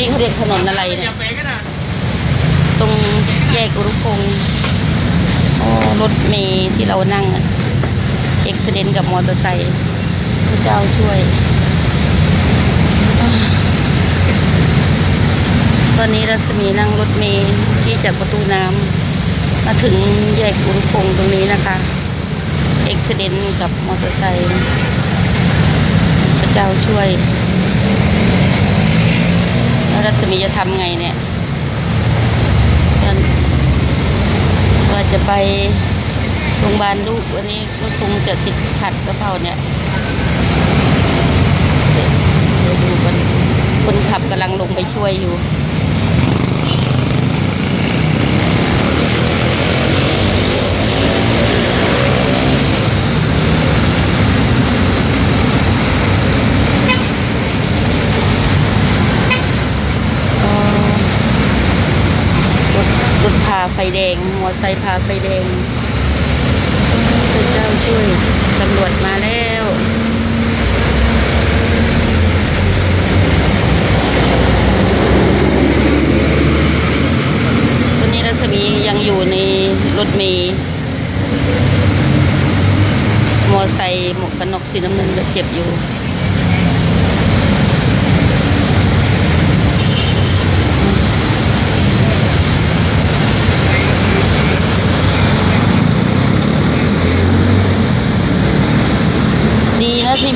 นี้เขาเรียกถนนอะไรเนี่ยตรงแยกอุรุพงศ์อ๋อรถเมย์ที่เรานั่งเอ็กซิเดนกับมอเตอร์ไซค์พระเจ้าช่วย ตอนนี้รัศมีนั่งรถเมย์ที่จากประตูน้ำมาถึงแยกอุรุพงศ์ตรงนี้นะคะเอ็กซิเดนกับมอเตอร์ไซค์พระเจ้าช่วย รัศมีจะทำไงเนี่ยก็ว่าจะไปโรงพยาบาลลูกวันนี้ก็คงจะติดขัดกระเพราเนี่ยเดี๋ยวเดี๋ยวดูกันคนขับกำลังลงไปช่วยอยู่ เอ่อรถรถพา ไฟแดงมอไซค์พาไฟแดงพระเจ้าช่วยตำรวจมาแล้วตอนนี้รัศมียังอยู่ในรถเมย์มอไซค์หมวกกันน็อกสีน้ำเงินก็เจ็บอยู่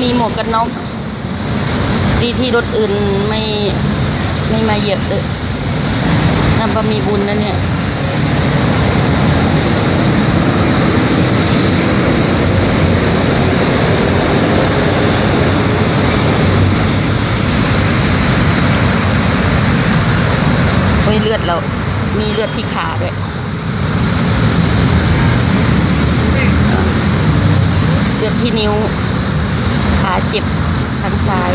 มีหมวกกันน็อกดีที่รถอื่นไม่ไม่มาเหยียบเลยนับว่ามีบุญนะเนี่ยโอ้ยเลือดเรามีเลือดที่ขาด้วยเลือดที่นิ้ว จ็บทางซ้าย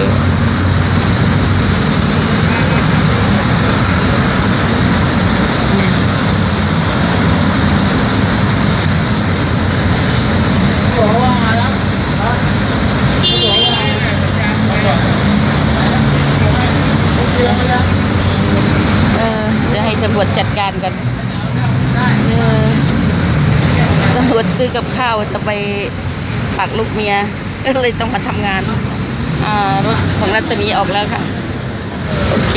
เออเดี๋ยวให้ตำรวจจัดการกันเออตำรวจซื้อกับข้าวจะไปฝากลูกเมีย เลยต้องมาทำงานอ่ารถของรัศมีออกแล้วค่ะ โอเค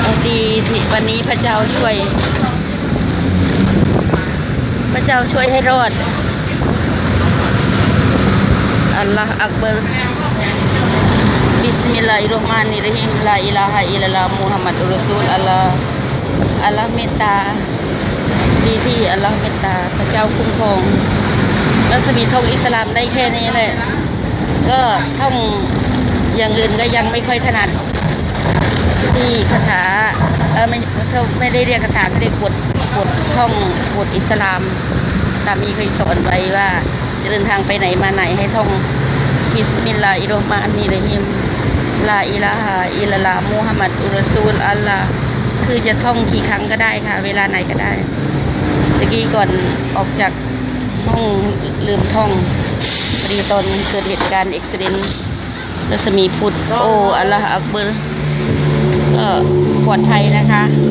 เอาดีที่วันนี้พระเจ้าช่วย พระเจ้าช่วยให้รอดอัลลอฮ์อักบารบิสมิลลาฮิรเราะห์มานิรเรฮีมลาอิลาฮะอิลลัลลอฮ์มุฮัมมัดอุรอซูลอัลลอฮ์ อัลลอฮ์เมตตา ดีที่อัลลอฮ์เมตตา พระเจ้าคุ้มครองรัศมีท่องอิสลามได้แค่นี้แหละ ก็ท่องอย่างอื่นก็ยังไม่ค่อยถนัดที่คาถาเออไม่เขาไม่ได้เรียกคาถาเขาเรียกบทบทท่องบทอิสลามสามีเคยสอนไว้ว่าจะเดินทางไปไหนมาไหนให้ท่องบิสมิลลาฮิรเราะห์มานิรเราะฮีมลาอิลาฮะอิลลัลลอฮ์มุฮัมมัดอุรซูลอัลลอฮ์ คือจะท่องกี่ครั้งก็ได้ค่ะ เวลาไหนก็ได้ตะกี้ก่อนออกจากห้องลืมท่องพอดีตอนเกิดเหตุการณ์เอ็กซิเดนรัศมีพุทธโอ้อัลลอฮฺอักเบอร์ก็ปลอดภัยนะคะ